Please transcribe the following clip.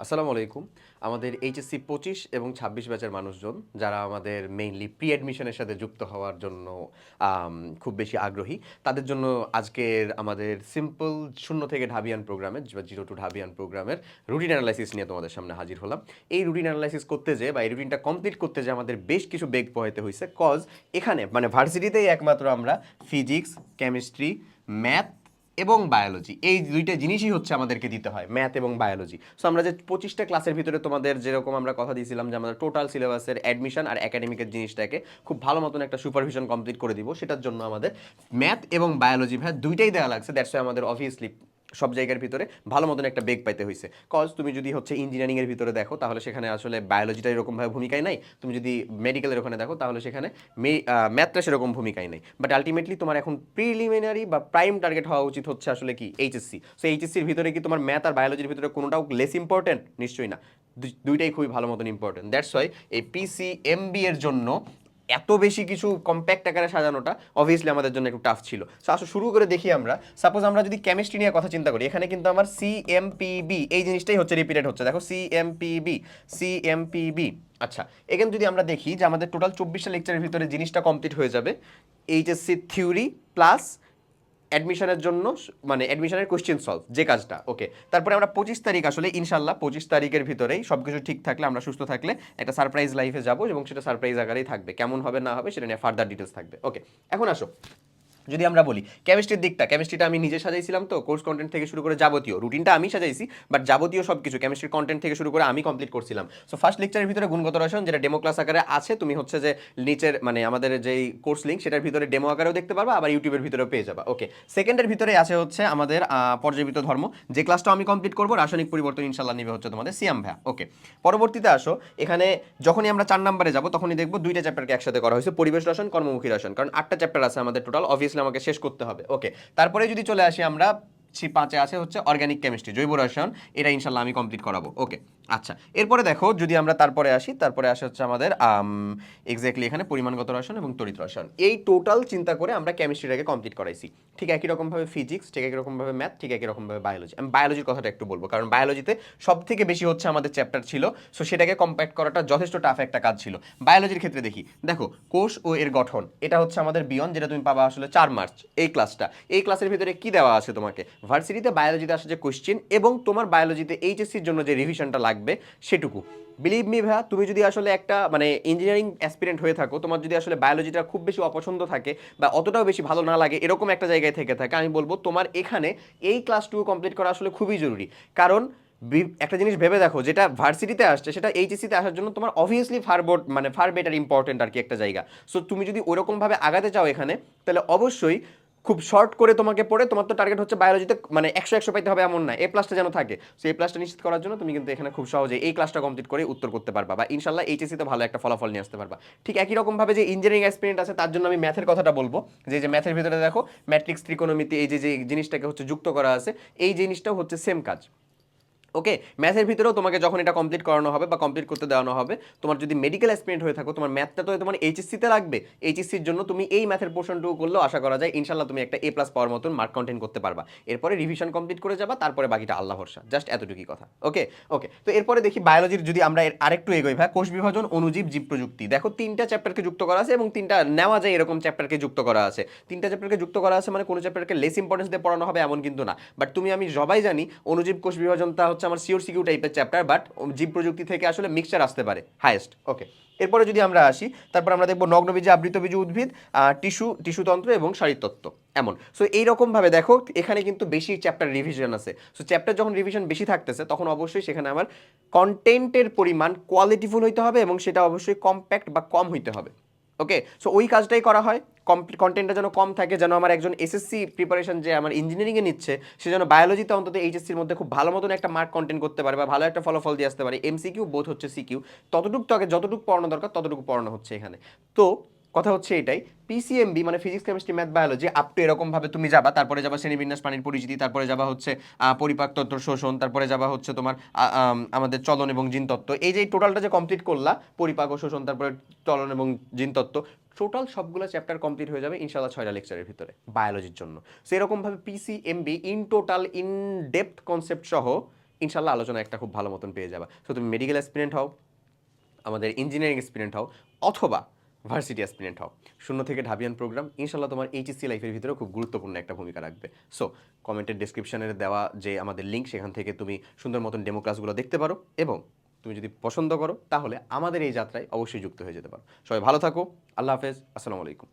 আসসালামু আলাইকুম। আমাদের এইচএসসি পঁচিশ এবং ছাব্বিশ ব্যাচের মানুষজন যারা আমাদের মেইনলি প্রি অ্যাডমিশনের সাথে যুক্ত হওয়ার জন্য খুব বেশি আগ্রহী, তাদের জন্য আজকের আমাদের সিম্পল শূন্য থেকে ঢাবিয়ান প্রোগ্রামের বা জিরো টু ঢাবিয়ান প্রোগ্রামের রুটিন অ্যানালাইসিস নিয়ে তোমাদের সামনে হাজির হলাম। এই রুটিন অ্যানালাইসিস করতে যে বা এই রুটিনটা কমপ্লিট করতে যে আমাদের বেশ কিছু বেগ পোহাইতে হয়েছে কজ এখানে মানে ভার্সিটিতেই একমাত্র আমরা ফিজিক্স কেমিস্ট্রি ম্যাথ এবং বায়োলজি এই দুইটা জিনিসই হচ্ছে আমাদেরকে দিতে হয় ম্যাথ এবং বায়োলজি সো আমরা যে পঁচিশটা ক্লাসের ভিতরে তোমাদের যেরকম আমরা কথা দিয়েছিলাম যে আমাদের টোটাল সিলেবাসের অ্যাডমিশন আর একাডেমিকের জিনিসটাকে খুব ভালো মতন একটা সুপারভিশন কমপ্লিট করে দিব, সেটার জন্য আমাদের ম্যাথ এবং বায়োলজি ভ্যাথ দুইটাই দেওয়া লাগছে দ্যাটস আমাদের অবভিয়াসলি সব জায়গার ভিতরে ভালো মতন একটা বেগ পাইতে হয়েছে কজ তুমি যদি হচ্ছে ইঞ্জিনিয়ারিংয়ের ভিতরে দেখো, তাহলে সেখানে আসলে বায়োলজিটা এরকমভাবে ভূমিকায় নাই। তুমি যদি মেডিকেলের ওখানে দেখো, তাহলে সেখানে ম্যাথটা সেরকম ভূমিকায় নেই। বাট আলটিমেটলি তোমার এখন প্রিলিমিনারি বা প্রাইম টার্গেট হওয়া উচিত হচ্ছে আসলে কি? এইচএসসি সো এইচএসসির ভিতরে কি তোমার ম্যাথ আর বায়োলজির ভিতরে কোনোটাও লেস ইম্পর্টেন্ট নিশ্চয়ই না। দুই- দুইটাই খুবই ভালো মতন ইম্পর্টেন্ট দ্যাটস ওয়াই এই পিসি এমবি এর জন্য এত বেশি কিছু কম্প্যাক্ট আকারে সাজানোটা অবভিয়াসলি আমাদের জন্য একটু টাফ ছিল। সো আসো, শুরু করে দেখি আমরা। সাপোজ আমরা যদি কেমিস্ট্রি নিয়ে কথা চিন্তা করি, এখানে কিন্তু আমার সি সিএমপিবি এই জিনিসটাই হচ্ছে রিপিটেড হচ্ছে। দেখো সিএমপিবি সিএমপিবি আচ্ছা এখানে যদি আমরা দেখি যে আমাদের টোটাল চব্বিশটা লেকচারের ভিতরে জিনিসটা কমপ্লিট হয়ে যাবে এইচএসসি থিওরি প্লাস অ্যাডমিশনের জন্য মানে অ্যাডমিশনের কোয়েশ্চেন সলভ যে কাজটা ওকে তারপরে আমরা পঁচিশ তারিখ আসলে ইনশাল্লাহ পঁচিশ তারিখের ভিতরেই সব কিছু ঠিক থাকলে আমরা সুস্থ থাকলে একটা সারপ্রাইজ লাইফে যাব এবং সেটা সারপ্রাইজ আকারেই থাকবে, কেমন হবে না হবে সেটা নিয়ে ফার্দার ডিটেলস থাকবে ওকে এখন আসো। যদি আমরা বলি কেমিস্ট্রির দিকটা কেমিস্ট্রিটা আমি নিজে সাজাইছিলাম তো কোর্স কন্টেন্ট থেকে শুরু করে যাবতীয় রুটিনটা আমি সাজাইছি বাট যাবতীয় সব কিছু কেমিস্ট্রির কন্টেন্ট থেকে শুরু করে আমি কমপ্লিট করছিলাম। সো ফার্স্ট লেকচারের ভিতরে গুণগত রসায়ন যেটা ডেমো ক্লাস আকারে আছে তুমি হচ্ছে যে নিচের মানে আমাদের যেই কোর্স লিঙ্ক সেটার ভিতরে ডেমো আকারেও দেখতে পারবা আবার ইউটিউবের ভিতরেও পেয়ে যাবা। ওকে সেকেন্ডের ভিতরে আছে হচ্ছে আমাদের আহ, পর্যাবৃত্ত ধর্ম যে ক্লাসটা আমি কমপ্লিট করব রাসায়নিক পরিবর্তন ইনশাল্লাহ নিবে হচ্ছে তোমাদের সিয়াম ভ্যা ওকে পরবর্তীতে আসো এখানে যখনই আমরা চার নম্বরে যাব তখনই দেখব দুইটা চ্যাপ্টারকে একসাথে করা হয়েছে পরিবেশ রসায়ন কর্মমুখী রসায়ন কারণ আটটা চ্যাপ্টার আছে আমাদের টোটাল অবভিয়াসলি আমাকে শেষ করতে হবে। ওকে তারপরে যদি চলে আসি আমরা সি পাঁচে আছে হচ্ছে অর্গানিক কেমিস্ট্রি জৈব রসায়ন, এটা ইনশাল্লাহ আমি কমপ্লিট করাবো। ওকে আচ্ছা এরপরে দেখো, যদি আমরা তারপরে আসি, তারপরে আসে হচ্ছে আমাদের এক্স্যাক্টলি এখানে পরিমাণগত রসায়ন এবং তড়িৎ রসায়ন। এই টোটাল চিন্তা করে আমরা কেমিস্ট্রিটাকে কমপ্লিট করাইছি। ঠিক একই রকমভাবে ফিজিক্স ঠিক একই রকমভাবে ম্যাথ ঠিক একই রকমভাবে বায়োলজি আমি বায়োলজির কথাটা একটু বলব, কারণ বায়োলজিতে সব থেকে বেশি হচ্ছে আমাদের চ্যাপ্টার ছিল সো সেটাকে কম্প্যাক্ট করাটা যথেষ্ট টাফ একটা কাজ ছিল। বায়োলজির ক্ষেত্রে দেখি, দেখো, কোষ ও এর গঠন, এটা হচ্ছে আমাদের বিয়ন, যেটা তুমি পাবা আসলে চার মার্চ এই ক্লাসটা এই ক্লাসের ভিতরে কি দেওয়া আছে তোমাকে? ভার্সিটিতে বায়োলজিতে আসে যে কোশ্চেন এবং তোমার বায়োলজিতে এইচএসসির জন্য যে রিভিশনটা লাগবে, সেটুকু। বিলিভ মি ভাইয়া, তুমি যদি আসলে একটা মানে ইঞ্জিনিয়ারিং অ্যাসপিরেন্ট হয়ে থাকো, তোমার যদি আসলে বায়োলজিটা খুব বেশি অপছন্দ থাকে বা অতটাও বেশি ভালো না লাগে, এরকম একটা জায়গায় থেকে থাকে, আমি বলব তোমার এখানে এই ক্লাস ক্লাসটুকু কমপ্লিট করা আসলে খুবই জরুরি। কারণ একটা জিনিস ভেবে দেখো, যেটা ভার্সিটিতে আসছে, সেটা এইচএসিতে আসার জন্য তোমার অবভিয়াসলি ফার বোর্ড মানে ফার বেটার ইম্পর্টেন্ট আর কি একটা জায়গা। সো তুমি যদি ওরকমভাবে আগাতে চাও এখানে, তাহলে অবশ্যই খুব শর্ট করে তোমাকে পড়ে, তোমার তো টার্গেট হচ্ছে বায়োলজিতে মানে একশো একশো পাইতে হবে এমন না এ প্লাসটা যেন থাকে। সো এই প্লাসটা নিশ্চিত করার জন্য তুমি কিন্তু এখানে খুব সহজে এই ক্লাসটা কমপ্লিট করে উত্তর করতে পারবা বা ইনশাল্লাহ এইচএসিতে ভালো একটা ফলাফল নিয়ে আসতে পারবা। ঠিক একই রকমভাবে যে ইঞ্জিনিয়ারিং এক্সপিরিয়েন্স আছে, তার জন্য আমি ম্যাথের কথাটা বলব। যে যে ম্যাথের ভিতরে দেখো ম্যাট্রিক্স ত্রিকোণমিতি এই যে যে জিনিসটাকে হচ্ছে যুক্ত করা আছে, এই জিনিসটাও হচ্ছে সেম কাজ। ওকে ম্যাথের ভিতরেও তোমাকে যখন এটা কমপ্লিট করানো হবে বা কমপ্লিট করতে দেওয়ানো হবে, তোমার যদি মেডিকেল অ্যাসপিরেন্ট হয়ে থাকো, তোমার ম্যাথটা তো তোমার এইচএসসিতে লাগবে। এইচএসসির জন্য তুমি এই ম্যাথের পোর্শনটুকু করলেও আশা করা যায় ইনশাল্লাহ তুমি একটা এ প্লাস পাওয়ার মতন মার্ক কন্টেন্ট করতে পারবা। এরপরে রিভিশন কমপ্লিট করে যাবা, তারপরে বাকিটা আল্লাহ ভরসা জাস্ট এতটুকুই কথা। ওকে ওকে তো এরপরে দেখি বায়োলজির যদি আমরা আরেকটু এগোই ভাই, কোষ বিভাজন অনুজীব জীব প্রযুক্তি। দেখো তিনটা চ্যাপ্টারকে যুক্ত করা আছে এবং তিনটা নেওয়া যায় এরকম চ্যাপ্টারকে যুক্ত করা আছে। তিনটা চ্যাপ্টারকে যুক্ত করা আছে মানে কোনো চ্যাপ্টারকে লেস ইম্পর্টেন্স দিয়ে পড়ানো হবে এমন কিন্তু না। বাট তুমি আমি সবাই জানি, অনুজীব কোষ বিভাজনটা হচ্ছে আমার সিওর সিকিউ টাইপের চ্যাপ্টার বাট জীব প্রযুক্তি থেকে আসলে মিক্সচার আসতে পারে হায়েস্ট ওকে এরপরে যদি আমরা আসি, তারপর আমরা দেখব নগ্নবীজে আবৃতবীজ উদ্ভিদ টিস্যু টিস্যুতন্ত্র এবং শারীরতত্ত্ব এমন। সো এইরকমভাবে দেখো, এখানে কিন্তু বেশি চ্যাপ্টার রিভিশন আছে। সো চ্যাপ্টার যখন রিভিশন বেশি থাকতেছে, তখন অবশ্যই সেখানে আমার কন্টেন্টের পরিমাণ কোয়ালিটিফুল হইতে হবে এবং সেটা অবশ্যই কম্প্যাক্ট বা কম হইতে হবে। ওকে সো ওই কাজটাই করা হয়। কম কন্টেন্টটা যেন কম থাকে, যেন আমার একজন এসএসসি প্রিপারেশন যে আমার ইঞ্জিনিয়ারিংয়ে নিচ্ছে, সে যেন বায়োলজিতে অন্তত এইচএসসির মধ্যে খুব ভালো মতন একটা মার্ক কন্টেন্ট করতে পারে বা ভালো একটা ফলাফল দিয়ে আসতে পারে। এমসিকিউ বোধ হচ্ছে সিকিউ ততটুকু তাকে যতটুকু পড়ানো দরকার, ততটুকু পড়ানো হচ্ছে এখানে। তো কথা হচ্ছে এটাই। পিসিএমবি মানে physics chemistry math biology up to এরকমভাবে তুমি যাবা, তারপরে যাবা শ্রেণীবিন্যাস, পানির পরিচিতি, তারপরে যাবা হচ্ছে পরিপাক তত্ত্ব শোষণ, তারপরে যাবা হচ্ছে তোমার আমাদের চলন এবং জিনতত্ত্ব এই যে টোটালটা যে কমপ্লিট করলা, পরিপাক ও শোষণ, তারপরে চলন এবং জিনতত্ত্ব টোটাল সবগুলো চ্যাপ্টার কমপ্লিট হয়ে যাবে ইনশাল্লাহ ছয়টা লেকচারের ভিতরে বায়োলজির জন্য। সেরকমভাবে PCMB in total in depth concept সহ ইনশাল্লাহ আলোচনা একটা খুব ভালো মতন পেয়ে যাবা। সো তুমি মেডিকেল অ্যাসপিরেন্ট হও, আমাদের ইঞ্জিনিয়ারিং এক্সপিরিয়েন্ট হও, অথবা ভার্সিটি অ্যাসপিরেন্ট হও শূন্য থেকে ঢাবিয়ান প্রোগ্রাম ইনশাল্লাহ তোমার এইচএসসি লাইফের ভিতরেও খুব গুরুত্বপূর্ণ একটা ভূমিকা রাখবে। সো কমেন্টের ডিসক্রিপশনের দেওয়া যে আমাদের লিঙ্ক সেখান থেকে তুমি সুন্দর মতন ডেমো ক্লাসগুলো দেখতে পারো এবং তুমি যদি পছন্দ করো, তাহলে আমাদের এই যাত্রায় অবশ্যই যুক্ত হয়ে যেতে পারো। সবাই ভালো থাকো, আল্লাহ হাফেজ, আসসালামু আলাইকুম।